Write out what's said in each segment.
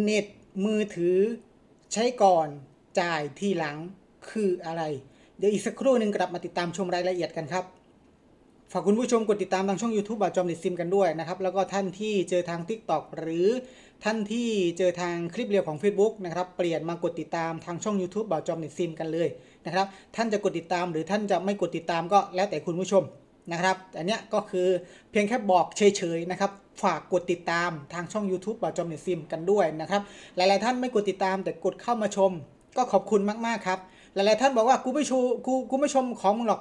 เน็ตมือถือ ใช้ก่อนจ่ายทีหลังคืออะไร เดี๋ยวอีกสักครู่หนึ่งกลับมาติดตามชมรายละเอียดกันครับฝากคุณผู้ชมกดติดตามทางช่อง YouTube บาจอมดิซิมกันด้วยนะครับ แล้วก็ท่านที่เจอทาง TikTok หรือท่านที่เจอทางคลิปเรียวของ Facebook นะครับ เปลี่ยนมากดติดตามทางช่อง YouTube บาจอมดิซิมกันเลยนะครับ ท่านจะกดติดตามหรือท่านจะไม่กดติดตามก็แล้วแต่คุณผู้ชม นะครับ อันเนี้ยก็คือเพียงแค่บอกเฉยๆนะครับ ฝากกดติดตามทางช่อง YouTube บาจอมดิซิมกันด้วยนะครับ หลายๆท่านไม่กดติดตามแต่กดเข้ามาชม ก็ขอบคุณมากๆครับ หลายๆท่านบอกว่ากูไม่ชูกูกูไม่ชมของมึงหรอก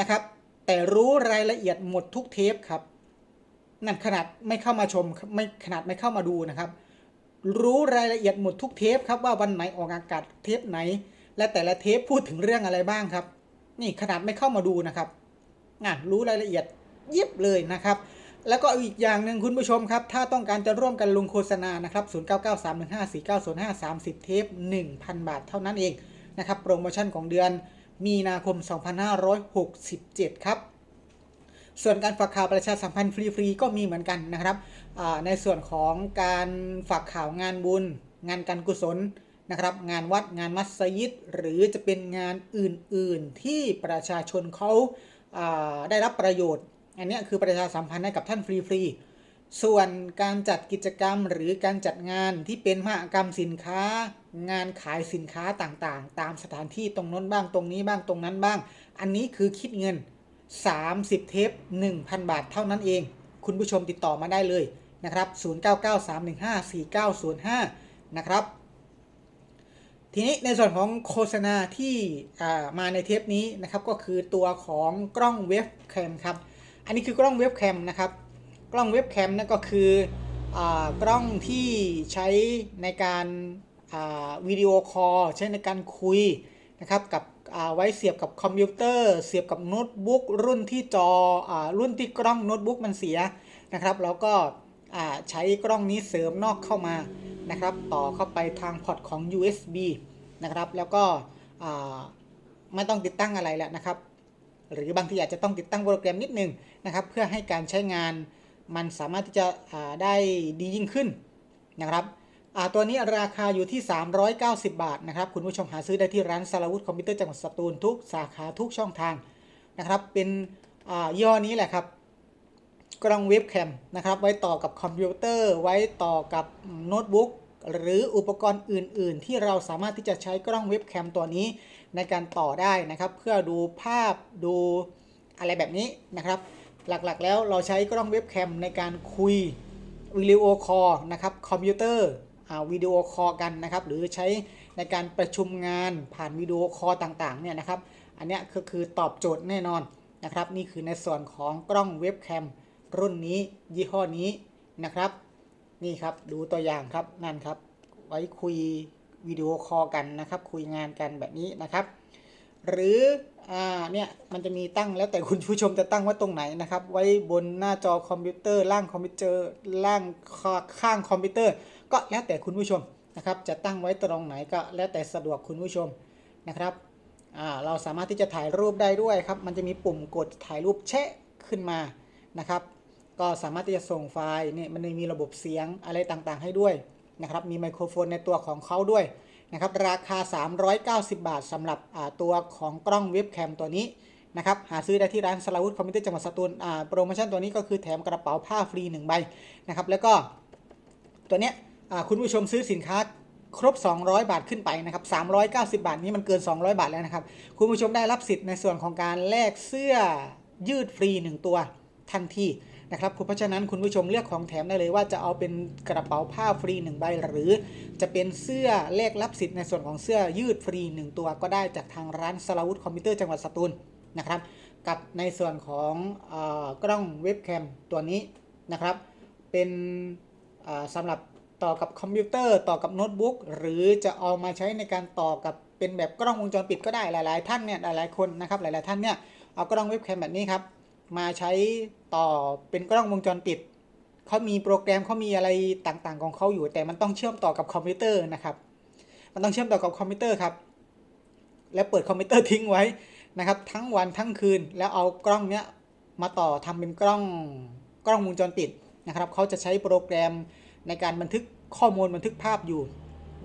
นะครับ แต่รู้รายละเอียดหมดทุกเทปครับ นั่นขนาดไม่เข้ามาชมไม่ขนาดไม่เข้ามาดูนะครับ รู้รายละเอียดหมดทุกเทปครับว่าวันไหนออกอากาศเทปไหน และแต่ละเทปพูดถึงเรื่องอะไรบ้างครับ นี่ขนาดไม่เข้ามาดูนะครับ งานรู้รายละเอียดยิบเลยนะครับ แล้วก็อีกอย่างหนึ่งคุณผู้ชมครับ ถ้าต้องการจะร่วมกันลงโฆษณานะครับ0993154905 30 เทป 1,000 บาทเท่านั้นเองนะครับ โปรโมชั่นของเดือนมีนาคม 2567 ครับ ส่วนการฝากข่าวประชาสัมพันธ์ฟรีๆก็มีเหมือนกันนะครับ ในส่วนของการฝากข่าวงานบุญ งานการกุศลนะครับงานวัดงานมัสยิดหรือจะเป็นงานอื่นๆที่ประชาชนเขา ได้รับประโยชน์ อันนี้คือประชาสัมพันธ์ให้กับท่านฟรีๆ ส่วนการจัดกิจกรรมหรือการจัดงานที่เป็นมหกรรมสินค้า งานขายสินค้าต่างๆ ตามสถานที่ตรงน้นบ้างตรงนี้บ้างตรงนั้นบ้าง อันนี้คือคิดเงิน 30 เทป 1,000 บาทเท่านั้นเอง คุณผู้ชมติดต่อมาได้เลยนะครับ 0993154905 นะครับ ทีนี้ในส่วนของโฆษณาที่มาในเทปนี้นะครับก็คือตัวของกล้องเว็บแคมครับ อันนี้คือกล้องเว็บแคมนะครับ กล้องเว็บแคมนั่นก็คืออกล้องที่ใช้ในการาวิดีโอคอลใช้ในการคุยนะครับกับไว้เสียบกับคอมพิวเตอร์ เสียบกับโน้ตบุ๊กรุ่นที่จออรุ่นที่กล้องโน้ตบุ๊กมันเสียนะครับ แล้วก็ใช้กล้องนี้เสริมนอกเข้ามา นะครับ ต่อเข้าไปทางพอร์ตของ USB นะครับ แล้วก็ไม่ต้องติดตั้งอะไรแล้วนะครับ หรือบางทีอาจจะต้องติดตั้งโปรแกรมนิดนึงนะครับ เพื่อให้การใช้งานมันสามารถที่จะได้ดียิ่งขึ้นนะครับตัวนี้ราคาอยู่ที่ 390 บาทนะครับ คุณผู้ชมหาซื้อได้ที่ร้านสารวุฒิคอมพิวเตอร์จังหวัดสตูลทุกสาขาทุกช่องทางนะครับ เป็นอ่าย่ห้อนี้แหละครับ กล้องเว็บแคมนะครับ ไว้ต่อกับคอมพิวเตอร์ ไว้ต่อกับโน้ตบุ๊กหรืออุปกรณ์อื่น ๆ ที่เราสามารถที่จะใช้กล้องเว็บแคมตัวนี้ในการต่อได้นะครับ เพื่อดูภาพดูอะไรแบบนี้นะครับ หลักๆแล้วเราใช้กล้องเว็บแคมในการคุยวิดีโอคอลนะครับคอมพิวเตอร์วิดีโอคอลกันนะครับ หรือใช้ในการประชุมงานผ่านวิดีโอคอลต่าง ๆ เนี่ยนะครับ อันนี้ก็คือตอบโจทย์แน่นอนนะครับ นี่คือในส่วนของกล้องเว็บแคม รุ่นนี้ยี่ห้อนี้นะครับ นี่ครับดูตัวอย่างครับนั่นครับ ไว้คุยวิดีโอคอลกันนะครับ คุยงานกันแบบนี้นะครับ หรืออ่าเนี่ยมันจะมีตั้งแล้วแต่คุณผู้ชมจะตั้งไว้ตรงไหนนะครับ ไว้บนหน้าจอคอมพิวเตอร์ล่างคอมพิวเตอร์ล่างข้างคอมพิวเตอร์ ก็แล้วแต่คุณผู้ชมนะครับ จะตั้งไว้ตรงไหนก็แล้วแต่สะดวกคุณผู้ชมนะครับอ่าเราสามารถที่จะถ่ายรูปได้ด้วยครับ มันจะมีปุ่มกดถ่ายรูปแชะขึ้นมานะครับ ก็สามารถที่จะส่งไฟล์นี่มันมีระบบเสียงอะไรต่างๆ ให้ด้วยนะครับมีไมโครโฟนในตัวของเขาด้วยนะครับราคา 390 บาทสำหรับตัวของกล้องเว็บแคมตัวนี้นะครับหาซื้อได้ที่ร้านสลาวุธคอมพิวเตอร์จังหวัดสตูลโปรโมชั่นตัวนี้ก็คือแถมกระเป๋าผ้าฟรี 1 ใบนะครับแล้วก็ตัวเนี้ยคุณผู้ชมซื้อสินค้าครบ 200 บาทขึ้นไปนะครับ390 บาทนี้มันเกิน 200 บาทแล้วนะครับคุณผู้ชมได้รับสิทธิ์ในส่วนของการแลกเสื้อยืดฟรี 1 ตัวทันที นะครับคุณเพราะฉะนั้นคุณผู้ชมเลือกของแถมได้เลยว่าจะเอาเป็นกระเป๋าผ้าฟรี1ใบหรือ จะเป็นเสื้อแลกรับสิทธิ์ในส่วนของเสื้อยืดฟรี 1 ตัวก็ได้จากทางร้านสลาวุธคอมพิวเตอร์จังหวัดสตูลนะครับ กับในส่วนของอกล้องเว็บแคมตัวนี้นะครับ เป็นอ่าสำหรับต่อกับคอมพิวเตอร์ต่อกับโน้ตบุ๊กหรือจะเอามาใช้ในการต่อกับเป็นแบบกล้องวงจรปิดก็ได้หลาย ๆ ท่านเนี่ยหลายๆคนนะครับหลายๆท่านเนี่ยเอากล้องเว็บแคมแบบนี้ครับ มาใช้ต่อเป็นกล้องวงจรปิดเขามีโปรแกรมเขามีอะไรต่างๆ ของเขาอยู่ แต่มันต้องเชื่อมต่อกับคอมพิวเตอร์นะครับ มันต้องเชื่อมต่อกับคอมพิวเตอร์ครับ แล้วเปิดคอมพิวเตอร์ทิ้งไว้นะครับ ทั้งวันทั้งคืนแล้วเอากล้องเนี้ยมาต่อทำเป็นกล้องกล้องวงจรปิดนะครับเขาจะใช้โปรแกรมในการบันทึกข้อมูลบันทึกภาพอยู่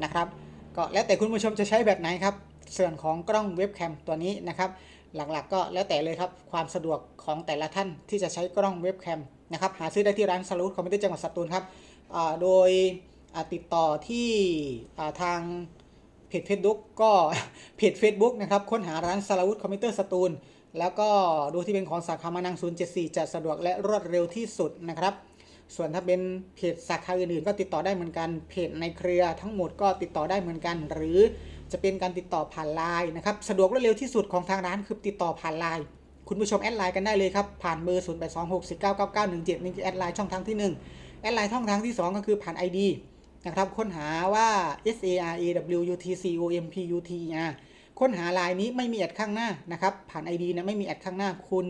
นะครับ ก็แล้วแต่คุณผู้ชมจะใช้แบบไหนครับส่วนของกล้องเว็บแคมตัวนี้นะครับ หลักๆก็แล้วแต่เลยครับ ความสะดวกของแต่ละท่านที่จะใช้กล้องเว็บแคมนะครับ หาซื้อได้ที่ร้านสลูดคอมพิวเตอร์จังหวัดสตูลครับโดยติดต่อที่ทางเพจ Facebook ก็เพจ Facebook นะครับ ค้นหาร้านสลาวุธคอมพิวเตอร์สตูลแล้วก็ดูที่เป็นของสาขามานัง 074 จะสะดวกและรวดเร็วที่สุดนะครับ ส่วนถ้าเป็นเพจสาขาอื่นๆ ก็ติดต่อได้เหมือนกัน เพจในเครือทั้งหมดก็ติดต่อได้เหมือนกัน หรือ จะเป็นการติดต่อผ่านไลน์นะครับ สะดวกและเร็วที่สุดของทางร้านคือติดต่อผ่านไลน์คุณผู้ชมแอดไลน์กันได้เลยครับ ผ่านเบอร์ 0826499917 นี่คือแอดไลน์ช่องทางที่ 1 แอดไลน์ช่องทางที่ 2 ก็คือผ่าน ID นะครับค้นหาว่า S A R A W U T C O M P U T R ค้นหาไลน์นี้ไม่มีแอดข้างหน้านะครับ ผ่าน ID นะไม่มีแอดข้างหน้า คุณ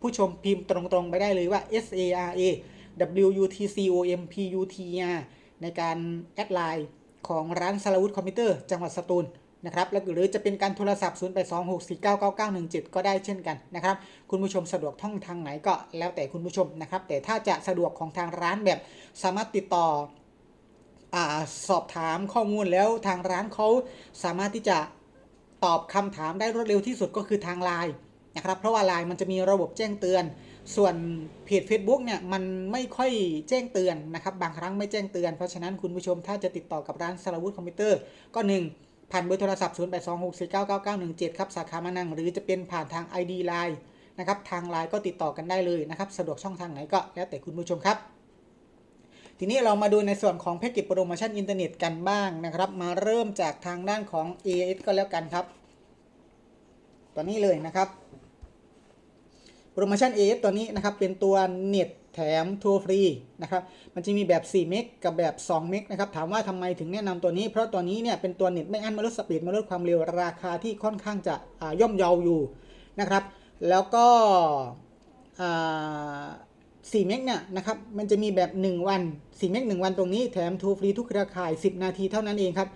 ผู้ชมพิมพ์ตรงๆ ไปได้เลยว่า S A R A W U T C O M P U T R ในการแอดไลน์ของร้านสลาวุธคอมพิวเตอร์จังหวัดสตูล นะครับแล้วหรือจะเป็นการโทรศัพท์ 0826499917 ก็ได้เช่นกันนะครับ คุณผู้ชมสะดวกท่องทางไหนก็แล้วแต่คุณผู้ชมนะครับ แต่ถ้าจะสะดวกของทางร้านแบบสามารถติดต่ออสอบถามข้อมูลแล้วทางร้านเขาสามารถที่จะตอบคำถามได้รวดเร็วที่สุดก็คือทางไลน์นะครับ เพราะว่าไลน์มันจะมีระบบแจ้งเตือน ส่วนเพจ Facebook เนี่ยมันไม่ค่อยแจ้งเตือนนะครับ บางครั้งไม่แจ้งเตือน เพราะฉะนั้นคุณผู้ชมถ้าจะติดต่อกับร้านสารวุฒิคอมพิวเตอร์ก็หนึ่ง ผ่านเบอร์โทรศัพท์ 0826499917 ครับ สาขามานัง หรือจะเป็นผ่านทาง ID Line นะครับ ทางไลน์ก็ติดต่อกันได้เลยนะครับ สะดวกช่องทางไหนก็แล้วแต่คุณผู้ชมครับ ทีนี้เรามาดูในส่วนของแพ็กเกจโปรโมชั่นอินเทอร์เน็ตกันบ้างนะครับ มาเริ่มจากทางด้านของ AS ก็แล้วกันครับ ตัวนี้เลยนะครับ โปรโมชั่น AS ตัวนี้นะครับ เป็นตัวเน็ต แถมทัวร์ฟรีนะครับมันจะมีแบบ 4 เมกกับแบบ 2 เมกนะครับถามว่าทำไมถึงแนะนำตัวนี้ เพราะตัวนี้เนี่ยเป็นตัวเน็ตไม่อั้นมาลดสปีดมาลดความเร็วราคาที่ค่อนข้างจะย่อมเยาอยู่นะครับแล้วก็4เมกเนี่ยนะครับมันจะมีแบบ 1 วัน 4 เมก1 วันตรงนี้แถมทูฟรีทุกเครือข่าย 10 นาทีเท่านั้นเองครับ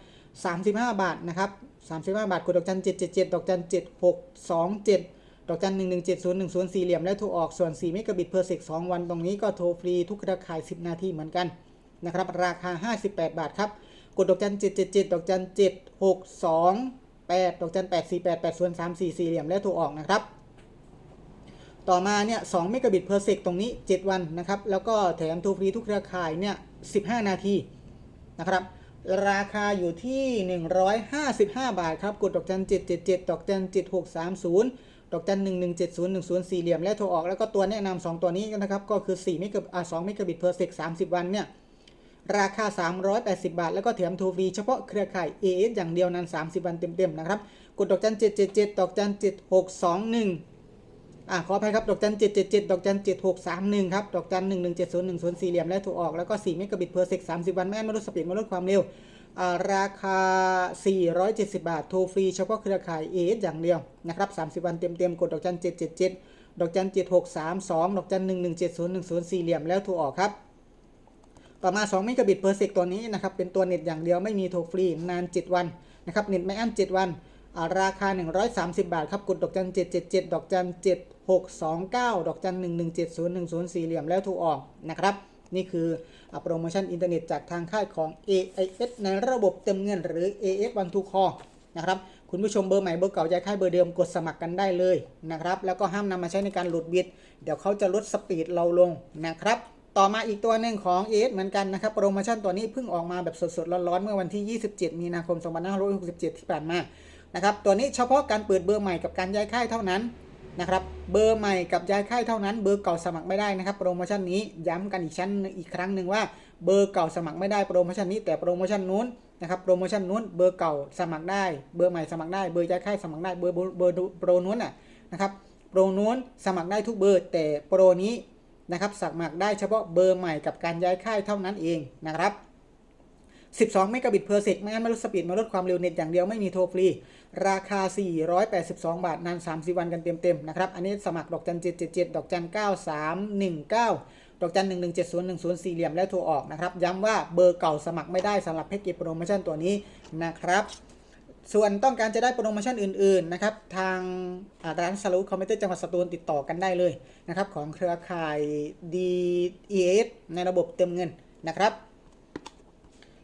35 บาทนะครับ35 บาทกดดอกจัน777ดอกจัน7627 ดอกจัน1170104สี่เหลี่ยมและโทรออกส่วน4เมกะบิตเพอร์เซก2วันตรงนี้ก็โทรฟรีทุกเครือข่าย10นาทีเหมือนกันนะครับราคา58บแปดบาทครับกดดอกจัน777ดเจ็ดเจ็ดดอกจัน7628ดดอกจัน848 8034สี่เหลี่ยมและโทรออกนะครับต่อมาเนี่ย2เมกะบิตเพอร์เซกตรงนี้ 7 วันนะครับ แล้วก็แถมโทรฟรีทุกเครือข่ายเนี่ย 15 นาทีนะครับ ราคาอยู่ที่ 155 บาทครับ กดดอกจัน 777 ดอกจัน 7630 ดอกจัน1170104สี่เหลี่ยมและโทรออกแล้วก็ตัวแนะนำ2ตัวนี้นะครับก็คือ4เมกะอ่า2เมกะบิตเพอร์เซก30วันเนี่ยราคา 380 บาท แล้วก็แถมโทรฟรีเฉพาะเครือข่าย AS อย่างเดียวนั้น 30 วันเต็มๆนะครับ กดดอกจัน 777 ดอกจัน 7621 อะขออภัยครับ ดอกจัน 777 ดอกจัน 7631 ครับ ดอกจัน 1170104สี่เหลี่ยมและถูกออก แล้วก็ 4 เมกะบิตเพอร์เซก30 วัน แม่นมาลดสปีดมาลดความเร็ว ราคา 470 บาท โทรฟรีเฉพาะเครือข่าย AS อย่างเดียวนะครับ 30 วันเต็มๆ กดดอกจัน 777 ดอกจัน 7632 ดอกจัน 1170104 สี่เหลี่ยมแล้วถูกออกครับ ต่อมา 2 เมกะบิตเพอร์เซกตัวนี้นะครับ เป็นตัวเน็ตอย่างเดียวไม่มีโทรฟรีนาน 7 วันนะครับ เน็ตไม่อั้น 7 วันราคา 130 บาทครับ กดดอกจัน 777 ดอกจัน 7629 ดอกจัน 1170104 สี่เหลี่ยมแล้วถูกออกนะครับ นี่คือโปรโมชั่นอินเทอร์เน็ตจากทางค่ายของ AIS ในระบบเต็มเงินหรือ AS One to Call นะครับคุณผู้ชมเบอร์ใหม่เบอร์เก่าย้ายค่ายเบอร์เดิมกดสมัครกันได้เลยนะครับแล้วก็ห้ามนำมาใช้ในการหลุดบิด เดี๋ยวเขาจะลดสปีดเราลงนะครับต่อมาอีกตัวหนึ่งของ AS เหมือนกันนะครับโปรโมชั่นตัวนี้เพิ่งออกมาแบบสดๆ ร้อนๆ เมื่อวันที่ 27 มีนาคม 2567 ที่ผ่านมานะครับตัวนี้เฉพาะการเปิดเบอร์ใหม่กับการย้ายค่ายเท่านั้น นะครับ เบอร์ใหม่กับย้ายค่ายเท่านั้น เบอร์เก่าสมัครไม่ได้นะครับ โปรโมชั่นนี้ย้ำกันอีกชั้นอีกครั้งหนึ่งว่าเบอร์เก่าสมัครไม่ได้โปรโมชั่นนี้แต่โปรโมชั่นนู้นนะครับโปรโมชั่นนู้นเบอร์เก่าสมัครได้ เบอร์ใหม่สมัครได้เบอร์ย้ายค่ายสมัครได้เบอร์เบอร์โปรนู้นน่ะนะครับโปรนู้นสมัครได้ทุกเบอร์ แต่โปรนี้นะครับสมัครได้เฉพาะเบอร์ใหม่กับการย้ายค่ายเท่านั้นเองนะครับ 12 เมกะบิตเพอร์เซกไม่งั้นไม่ลดสปีดมาลดความเร็วเน็ตอย่างเดียวไม่มีโทรฟรี ราคา 482 บาท นาน 30 วันกันเต็มๆนะครับ อันนี้สมัครดอกจัน777 ดอกจัน 9319 ดอกจัน 1170104 สี่เหลี่ยมและโทรออกนะครับ ย้ำว่าเบอร์เก่าสมัครไม่ได้สำหรับแพ็กเกจโปรโมชั่นตัวนี้นะครับส่วนต้องการจะได้โปรโมชั่นอื่นๆนะครับทางอ่าร้านสลูคอมพิวเตอร์จังหวัดสตูลติดต่อกันได้เลยนะครับของเครือข่าย DES ในระบบเติมเงินนะครับ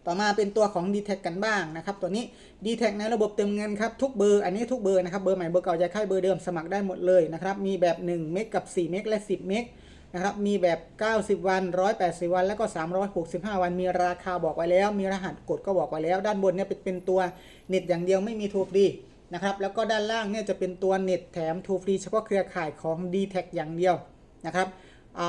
ต่อมาเป็นตัวของ d t แทกันบ้างนะครับ ตัวนี้ d t แทในระบบเติมเงินครับทุกเบอร์อันนี้ทุกเบอร์นะครับเบอร์ใหม่เบอร์เก่าจะค่ายเบอร์เดิมสมัครได้หมดเลยนะครับมีแบบ1เมกกับ4เมกและ 10 เมกนะครับมีแบบ 90 วัน 180 วัน แล้วก็ 365 วัน มีราคาบอกไว้แล้ว มีรหัสกดก็บอกไว้แล้ว ด้านบนเนี่ยเป็นตัวเน็ตอย่างเดียวไม่มีทรฟรีนะครับ แล้วก็ด้านล่างเนี่ยจะเป็นตัวเน็ตแถมทรฟรีเฉพาะเครือข่ายของ d t แทอย่างเดียวนะครับ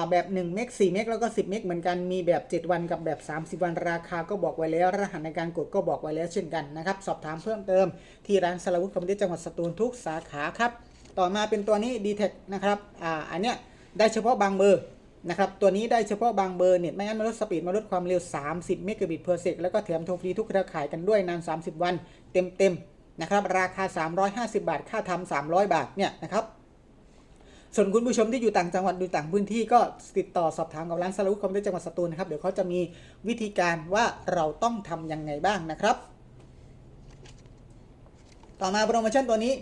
แบบ 1 เมก4เมกแล้วก็ 10 เมกเหมือนกัน มีแบบ 7 วันกับแบบ 30 วันราคาก็บอกไว้แล้ว รหัสในการกดก็บอกไว้แล้วเช่นกันนะครับ สอบถามเพิ่มเติมที่ร้านสลาวุฒิคอมพิวเตอร์จังหวัดสตูลทุกสาขาครับ ต่อมาเป็นตัวนี้ d t แทนะครับ อ่า อันเนี้ยได้เฉพาะบางเบอร์นะครับ ตัวนี้ได้เฉพาะบางเบอร์เน็ตไม่งั้นมาลดสปีดมาลดความเร็ว 30 เมกะบิต per sec แล้วก็แถมโทรฟรีทุกเครือข่ายกันด้วยนาน 30 วัน เต็มๆนะครับ ราคา 350 บาท ค่าทำ300 บาท เนี่ยนะครับ ส่วนคุณผู้ชมที่อยู่ต่างจังหวัดอยู่ต่างพื้นที่ก็ติดต่อสอบถามกับร้านสารุคอมพิวเตอร์จังหวัดสตูลนะครับเดี๋ยวเขาจะมีวิธีการว่าเราต้องทำยังไงบ้างนะครับ ต่อมาโปรโมชั่นตัวนี้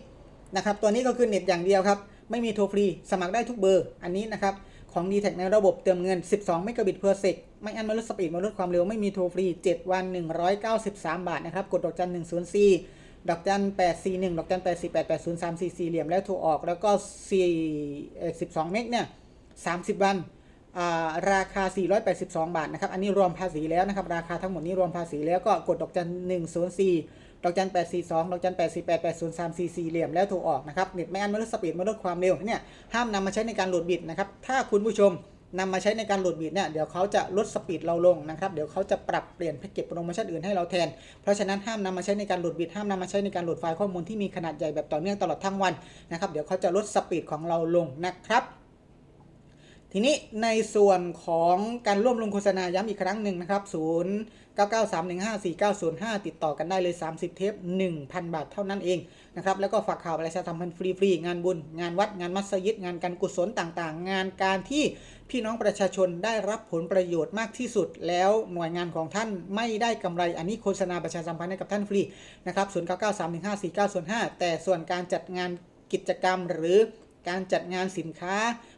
นะครับตัวนี้ก็คือเน็ตอย่างเดียวครับไม่มีโทรฟรีสมัครได้ทุกเบอร์อันนี้นะครับของ d t แทในระบบเติมเงิน 12 เมกะบิต per sec ไม่อันมาลดสปีดมาลดความเร็วไม่มีโทรฟรี 7 วัน 193 บาทนะครับ กดดอกจัน104 ดอกจัน841ดอกจัน848 803 44เหลี่ยมแล้วโทรออกแล้วก็4เอ่อ12เมกเนี่ย30วันอ่าราคา 482 บาท นะครับ อันนี้รวมภาษีแล้วนะครับ ราคาทั้งหมดนี้รวมภาษีแล้วก็กดดอกจัน104 ดอกจัน842 ดอกจัน848 803 44เหลี่ยมแล้วโทรออกนะครับ เน็ตไม่อันมาลดสปีดมาลดความเร็วเนี่ย ห้ามนำมาใช้ในการโหลดบิตนะครับ ถ้าคุณผู้ชม นำมาใช้ในการโหลดบีดเนี่ยเดี๋ยวเขาจะลดสปีดเราลงนะครับเดี๋ยวเขาจะปรับเปลี่ยนแพ็กเกจโปรโมชั่นอื่นให้เราแทน เพราะฉะนั้นห้ามนำมาใช้ในการโหลดบีดห้ามนำมาใช้ในการโหลดไฟล์ข้อมูลที่มีขนาดใหญ่แบบต่อเนื่องตลอดทั้งวันนะครับเดี๋ยวเขาจะลดสปีดของเราลงนะครับ ทีนี้ในส่วนของการร่วมลงโฆษณาย้ำอีกครั้งหนึ่งนะครับ0 9 9 3 1 5 4 9 0 5 ติดต่อกันได้เลย 30 เทป 1,000 บาทเท่านั้นเองนะครับ แล้วก็ฝากข่าวประชาสัมพันธ์ฟรีๆ งานบุญ งานวัด งานมัสยิด งานการกุศลต่างๆ งานการที่พี่น้องประชาชนได้รับผลประโยชน์มากที่สุด แล้วหน่วยงานของท่านไม่ได้กำไร อันนี้โฆษณาประชาสัมพันธ์ให้กับท่านฟรีนะครับ 0 9 9 3 1 5 4 9 0 5 แต่ส่วนการจัดงานกิจกรรมหรือ การจัดงานสินค้า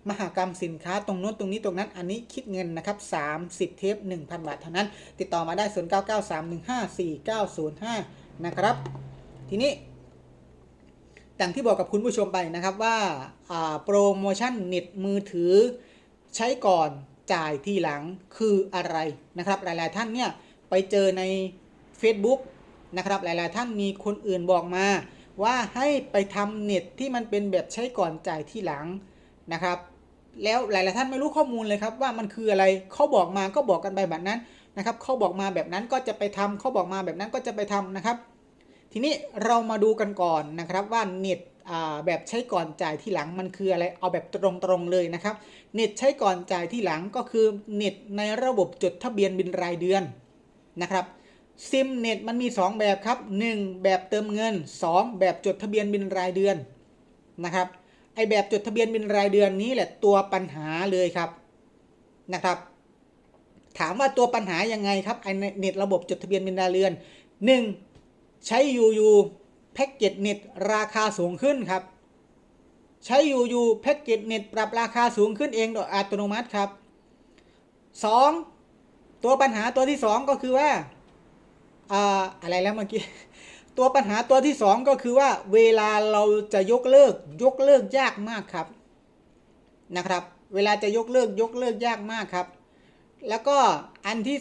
มหากรรมสินค้าตรงนู้นตรงนี้ตรงนั้น อันนี้คิดเงินนะครับ 30 เทป 1,000 บาทเท่านั้น ติดต่อมาได้ 0993154905 นะครับ ทีนี้อย่งที่บอกกับคุณผู้ชมไปนะครับว่าอ่าโปรโมชั่นเน็ตมือถือใช้ก่อนจ่ายทีหลังคืออะไรนะครับ หลาย ๆ ท่านเนี่ยไปเจอใน Facebook นะครับหลาย ๆ ท่านมีคนอื่นบอกมา ว่าให้ไปทำเน็ตที่มันเป็นแบบใช้ก่อนจ่ายที่หลังนะครับ แล้วหลายๆท่านไม่รู้ข้อมูลเลยครับว่ามันคืออะไรเขาบอกมาก็บอกกันไปแบบนั้นนะครับเขาบอกมาแบบนั้นก็จะไปทำเขาบอกมาแบบนั้นก็จะไปทำนะครับ ทีนี้เรามาดูกันก่อนนะครับว่าเน็ตแบบใช้ก่อนจ่ายที่หลังมันคืออะไรเอาแบบตรงๆเลยนะครับเน็ตใช้ก่อนจ่ายที่หลังก็คือเน็ตในระบบจดทะเบียนบินรายเดือนนะครับ ซิมเน็ตมันมี 2 แบบครับ 1 แบบเติมเงิน 2 แบบจดทะเบียนบินรายเดือนนะครับไอแบบจดทะเบียนบินรายเดือนนี้แหละตัวปัญหาเลยครับนะครับ ถามว่าตัวปัญหายังไงครับไอเน็ตระบบจดทะเบียนบินรายเดือน 1 ใช้ยูยูแพ็กเกจเน็ตราคาสูงขึ้นครับ ใช้ยูยูแพ็กเกจเน็ตปรับราคาสูงขึ้นเองโดยอัตโนมัติครับ 2. ตัวปัญหาตัวที่ 2 ก็คือว่า อะไรแล้วเมื่อกี้ตัวปัญหาตัวที่ 2 ก็คือว่าเวลาเราจะยกเลิกยกเลิกยากมากครับนะครับ เวลาจะยกเลิกยกเลิกยากมากครับ แล้วก็อันที่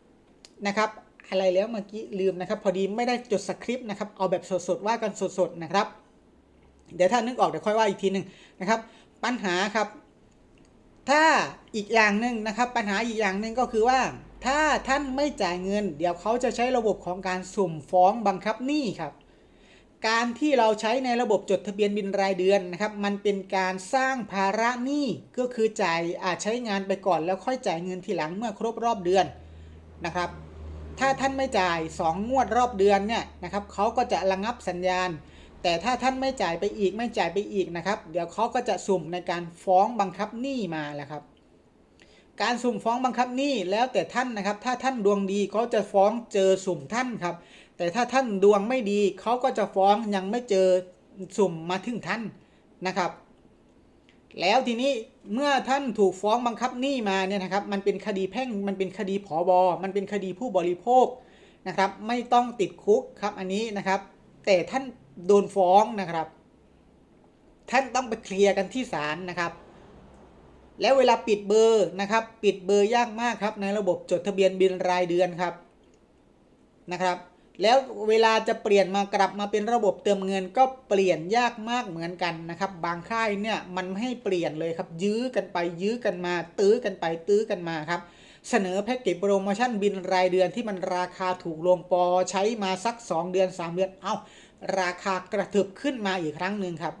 3นะครับอะไรแล้วเมื่อกี้ลืมนะครับ พอดีไม่ได้จดสคริปต์นะครับเอาแบบสดๆว่ากันสดๆนะครับ เดี๋ยวถ้านึกออกเดี๋ยวค่อยว่าอีกทีหนึ่งนะครับ ปัญหาครับ ถ้าอีกอย่างหนึ่งนะครับ ปัญหาอีกอย่างหนึ่งก็คือว่า ถ้าท่านไม่จ่ายเงิน เดี๋ยวเขาจะใช้ระบบของการสุ่มฟ้องบังคับหนี้ครับ การที่เราใช้ในระบบจดทะเบียนบินรายเดือนนะครับ มันเป็นการสร้างภาระหนี้ก็คือจ่ายอาจใช้งานไปก่อนแล้วค่อยจ่ายเงินทีหลังเมื่อครบรอบเดือนนะครับ ถ้าท่านไม่จ่าย 2 งวดรอบเดือนเนี่ยนะครับเขาก็จะระงับสัญญาณ แต่ถ้าท่านไม่จ่ายไปอีกไม่จ่ายไปอีกนะครับ เดี๋ยวเขาก็จะสุ่มในการฟ้องบังคับหนี้มาแหละครับ การสุ่มฟ้องบังคับหนี้แล้วแต่ท่านนะครับ ถ้าท่านดวงดีเขาจะฟ้องเจอสุ่มท่านครับ แต่ถ้าท่านดวงไม่ดีเขาก็จะฟ้องยังไม่เจอสุ่มมาถึงท่านนะครับ แล้วทีนี้เมื่อท่านถูกฟ้องบังคับหนี้มาเนี่ยนะครับ มันเป็นคดีแพ่งมันเป็นคดีผอบอมันเป็นคดีผู้บริโภคนะครับ ไม่ต้องติดคุกครับอันนี้นะครับ แต่ท่านโดนฟ้องนะครับ ท่านต้องไปเคลียร์กันที่ศาลนะครับ แล้วเวลาปิดเบอร์นะครับ ปิดเบอร์ยากมากครับ ในระบบจดทะเบียนบินรายเดือนครับนะครับ แล้วเวลาจะเปลี่ยนมากลับมาเป็นระบบเติมเงินก็เปลี่ยนยากมากเหมือนกันนะครับ บางค่ายเนี่ยมันไม่ให้เปลี่ยนเลยครับ ยื้อกันไปยื้อกันมา ตื้อกันไปตื้อกันมาครับเสนอแพ็กเกจโปรโมชั่นบินรายเดือนที่มันราคาถูกลงปอใช้มาสัก 2 เดือน 3 เดือนเอา้าราคากระเถิบขึ้นมาอีกครั้งหนึ่งครับ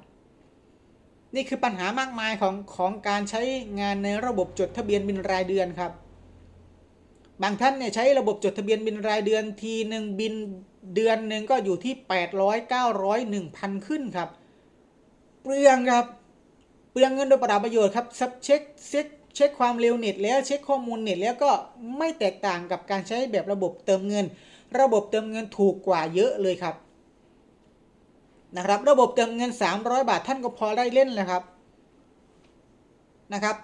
นี่คือปัญหามากมายของของการใช้งานในระบบจดทะเบียนบินรายเดือนครับ บางท่านเนี่ยใช้ระบบจดทะเบียนบินรายเดือนทีหนึ่งบินเดือนหนึ่งก็อยู่ที่ 800 900 1,000 ขึ้นครับ เปลืองครับ เปลืองเงินโดยประประโยชน์ครับซับเช็คเช็คเช็คความเร็วเน็ตแล้วเช็คข้อมูลเน็ตแล้วก็ไม่แตกต่างกับการใช้แบบระบบเติมเงิน ระบบเติมเงินถูกกว่าเยอะเลยครับ นะครับ ระบบเติมเงิน 300 บาทท่านก็พอได้เล่นแล้วครับนะครับ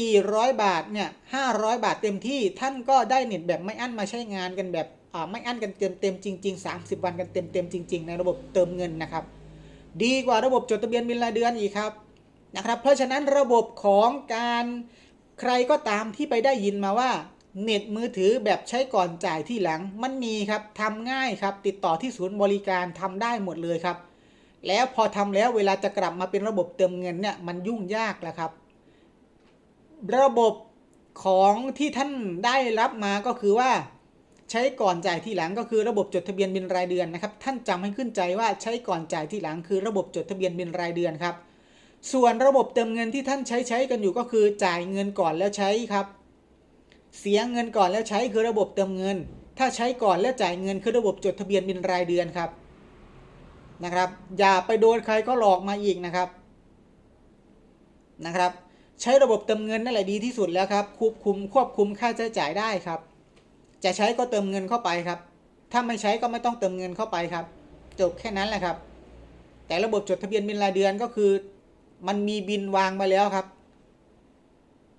400 บาทเนี่ย500 บาทเต็มที่ท่านก็ได้เน็ตแบบไม่อั้นมาใช้งานกันแบบอ่าไม่อั้นกันเต็มเต็มจริง ๆ 30 วันกันเต็มเต็มจริง ๆ ในระบบเติมเงินนะครับ ดีกว่าระบบจดทะเบียนบินรายเดือนอีกครับนะครับ เพราะฉะนั้นระบบของการใครก็ตามที่ไปได้ยินมาว่าเน็ตมือถือแบบใช้ก่อนจ่ายที่หลังมันมีครับทำง่ายครับ ติดต่อที่ศูนย์บริการทำได้หมดเลยครับ แล้วพอทำแล้วเวลาจะกลับมาเป็นระบบเติมเงินเนี่ยมันยุ่งยากแล้วครับ ระบบของที่ท่านได้รับมาก็คือว่าใช้ก่อนจ่ายที่หลังก็คือระบบจดทะเบียนบินรายเดือนนะครับ ท่านจำให้ขึ้นใจว่าใช้ก่อนจ่ายที่หลังคือระบบจดทะเบียนบินรายเดือนครับ ส่วนระบบเติมเงินที่ท่านใช้ใช้กันอยู่ก็คือจ่ายเงินก่อนแล้วใช้ครับ เสียเงินก่อนแล้วใช้คือระบบเติมเงิน ถ้าใช้ก่อนแล้วจ่ายเงินคือระบบจดทะเบียนบินรายเดือนครับ นะครับ อย่าไปโดนใครก็หลอกมาอีกนะครับนะครับ ใช้ระบบเติมเงินนั่นแหละดีที่สุดแล้วครับควบคุมควบคุมค่าใช้จ่ายได้ครับ จะใช้ก็เติมเงินเข้าไปครับ ถ้าไม่ใช้ก็ไม่ต้องเติมเงินเข้าไปครับ จบแค่นั้นแหละครับ แต่ระบบจดทะเบียนบินรายเดือนก็คือ มันมีบินวางมาแล้วครับ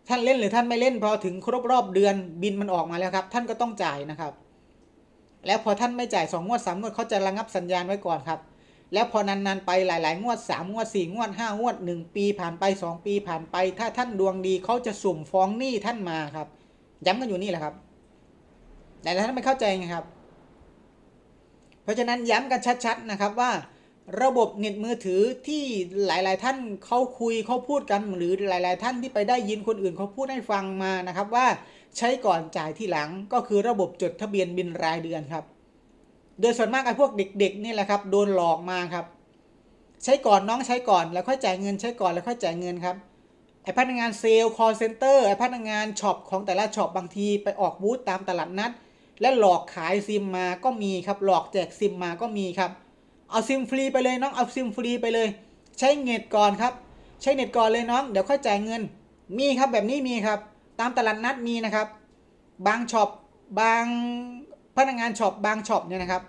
ท่านเล่นหรือท่านไม่เล่นพอถึงครบรอบเดือนบินมันออกมาแล้วครับ ท่านก็ต้องจ่ายนะครับ แล้วพอท่านไม่จ่ายสองงวดสามงวดเขาจะระงับสัญญาณไว้ก่อนครับ แล้วพอนานๆไปหลายๆ งวด 3 งวด 4 งวด 5 งวด 1 ปีผ่านไป 2 ปีผ่านไป ถ้าท่านดวงดีเขาจะสุ่มฟ้องหนี้ท่านมาครับ ย้ำกันอยู่นี่แหละครับ แต่ท่านไม่เข้าใจไงครับ เพราะฉะนั้นย้ำกันชัดๆนะครับว่าระบบเน็ตมือถือที่หลาย ๆ ท่านเขาคุยเขาพูดกันหรือหลาย ๆ ท่านที่ไปได้ยินคนอื่นเขาพูดให้ฟังมานะครับว่าใช้ก่อนจ่ายที่หลังก็คือระบบจดทะเบียนบินรายเดือนครับ โดยส่วนมากไอ้พวกเด็กๆนี่แหละครับโดนหลอกมาครับ ใช้ก่อนน้องใช้ก่อนแล้วค่อยจ่ายเงินใช้ก่อนแล้วค่อยจ่ายเงินครับไอ้พนักงานเซลล์คอร์เซนเตอร์ไอ้พนักงานช็อปของแต่ละช็อปบางทีไปออกบูธตามตลาดนัด และหลอกขายซิมมาก็มีครับ หลอกแจกซิมมาก็มีครับ เอาซิมฟรีไปเลยน้องเอาซิมฟรีไปเลย ใช้เน็ตก่อนครับ ใช้เน็ตก่อนเลยน้องเดี๋ยวค่อยจ่ายเงิน มีครับแบบนี้มีครับ ตามตลาดนัดมีนะครับ บางช็อปบาง พนักงานช็อปบางช็อปเนี่ยนะครับ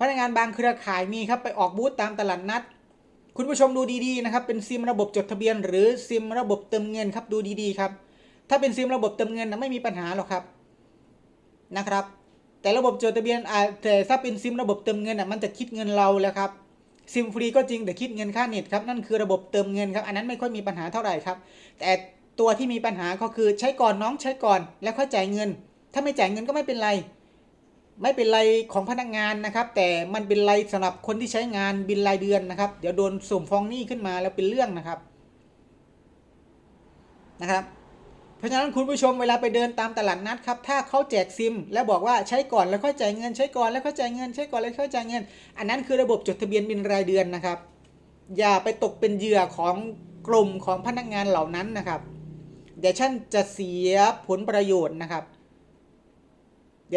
พนักงานบางเครือข่ายมีครับไปออกบูธตามตลาดนัด คุณผู้ชมดูดีๆนะครับ เป็นซิมระบบจดทะเบียน หรือซิมระบบเติมเงินครับดูดีๆครับ ถ้าเป็นซิมระบบเติมเงินนะไม่มีปัญหาหรอกครับนะครับ แต่ระบบจดทะเบียนแต่ถ้าเป็นซิมระบบเติมเงินอะมันจะคิดเงินเราแล้วครับซิมฟรีก็จริงแต่คิดเงินค่าเน็ตครับนั่นคือระบบเติมเงินครับอันนั้นไม่ค่อยมีปัญหาเท่าไหร่ครับ แต่ตัวที่มีปัญหาก็คือใช้ก่อนน้องใช้ก่อนแล้วค่อยจ่ายเงิน ถ้าไม่จ่ายเงินก็ไม่เป็นไร ไม่เป็นไรของพนักงานนะครับ แต่มันเป็นไรสำหรับคนที่ใช้งานบินรายเดือนนะครับ เดี๋ยวโดนสุ่มฟ้องหนี้ขึ้นมาแล้วเป็นเรื่องนะครับนะครับ เพราะฉะนั้นคุณผู้ชมเวลาไปเดินตามตลาดนัดครับ ถ้าเขาแจกซิม แล้วบอกว่าใช้ก่อนแล้วค่อยจ่ายเงินใช้ก่อนแล้วค่อยจ่ายเงินใช้ก่อนแล้วค่อยจ่ายเงิน อันนั้นคือระบบจดทะเบียนบินรายเดือนนะครับ อย่าไปตกเป็นเหยื่อของกลุ่มของพนักงานเหล่านั้นนะครับเดี๋ยวท่านจะเสียผลประโยชน์นะครับ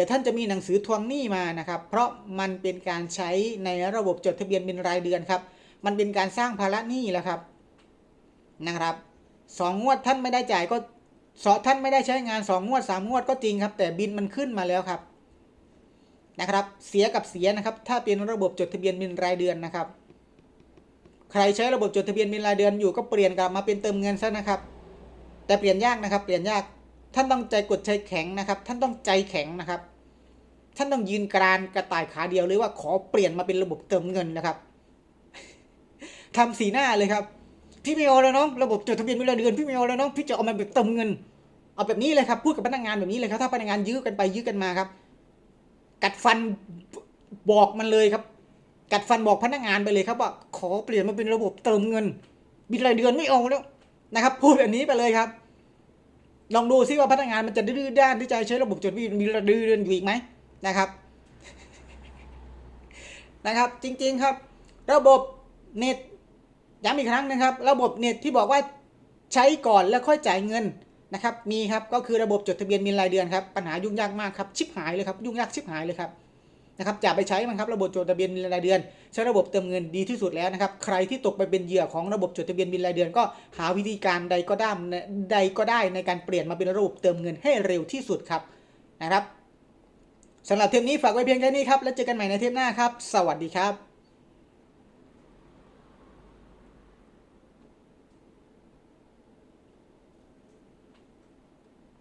ดี๋ยวท่านจะมีหนังสือทวงหนี้มานะครับ เพราะมันเป็นการใช้ในระบบจดทะเบียนเป็นรายเดือนครับ มันเป็นการสร้างภาระหนี้แล้วครับนะครับสองงวดท่านไม่ได้จ่ายก็สอท่านไม่ได้ใช้งานสองงวดสามงวดก็จริงครับ แต่บินมันขึ้นมาแล้วครับนะครับ เสียกับเสียนะครับ ถ้าเป็นระบบจดทะเบียนเป็นรายเดือนนะครับ ใครใช้ระบบจดทะเบียนบินรายเดือนอยู่ก็เปลี่ยนกลับมาเป็นเติมเงินซะนะครับ แต่เปลี่ยนยากนะครับ เปลี่ยนยาก ท่านต้องใจกดใจแข็งนะครับ ท่านต้องใจแข็งนะครับ ท่านต้องยืนกรานกระต่ายขาเดียวเลยว่าขอเปลี่ยนมาเป็นระบบเติมเงินนะครับทำสีหน้าเลยครับ พี่ไม่เอาแล้วน้องระบบจดทะเบียนบินราเดือนพี่ไม่เอาแล้วน้องพี่จะเอามาแบบเติมเงิน เอาแบบนี้เลยครับพูดกับพนักงานแบบนี้เลยครับ ถ้าพนักงานยื้อกันไปยื้อกันมาครับ กัดฟันบอกมันเลยครับ กัดฟันบอกพนักงานไปเลยครับว่าขอเปลี่ยนมาเป็นระบบเติมเงินบินรายเดือนไม่เอาแล้วนะครับ พูดแบบนี้ไปเลยครับ ลองดูซิว่าพนักงานมันจะดื้อด้านที่จะใช้ระบบจดบินบินรายเดือนอยู่อีกไหมนะครับนะครับ จริงๆครับ ระบบเน็ตย้ำอีกครั้งนะครับ ระบบเน็ตที่บอกว่าใช้ก่อนแล้วค่อยจ่ายเงินนะครับ มีครับก็คือระบบจดทะเบียนมีรายเดือนครับปัญหายุ่งยากมากครับชิบหายเลยครับยุ่งยากชิบหายเลยครับ นะครับจะไปใช้มันครับระบบจดทะเบียนบินรายเดือน ใช้ระบบเติมเงินดีที่สุดแล้วนะครับใครที่ตกไปเป็นเหยื่อของระบบจดทะเบียนบินรายเดือน ก็หาวิธีการใดก็ได้ใดก็ได้ในการเปลี่ยนมาเป็นระบบเติมเงินให้เร็วที่สุดครับนะครับสำหรับเทปนี้ฝากไว้เพียงแค่นี้ครับแล้วเจอกันใหม่ในเทปหน้าครับ สวัสดีครับ